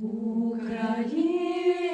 Україно,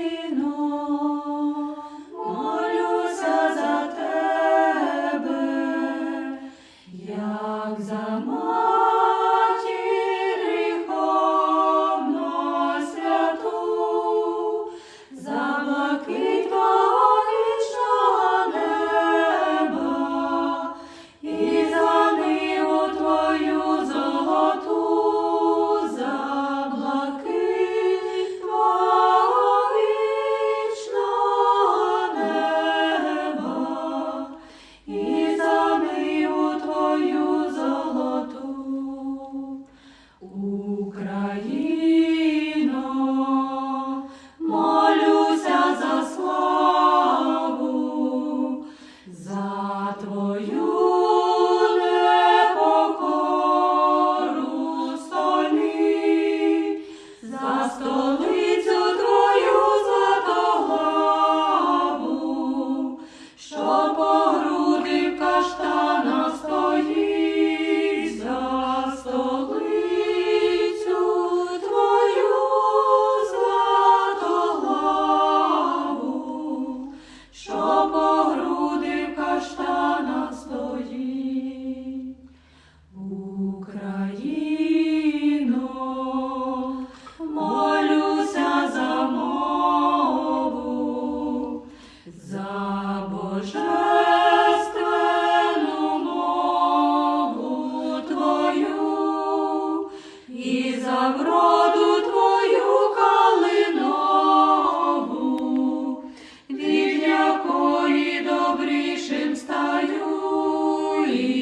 fluir.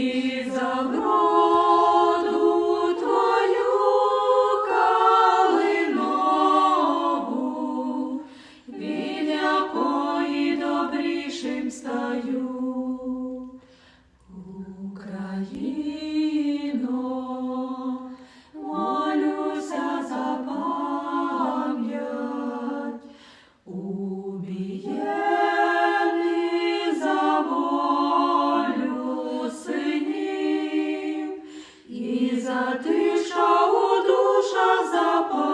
затишка у душа запала.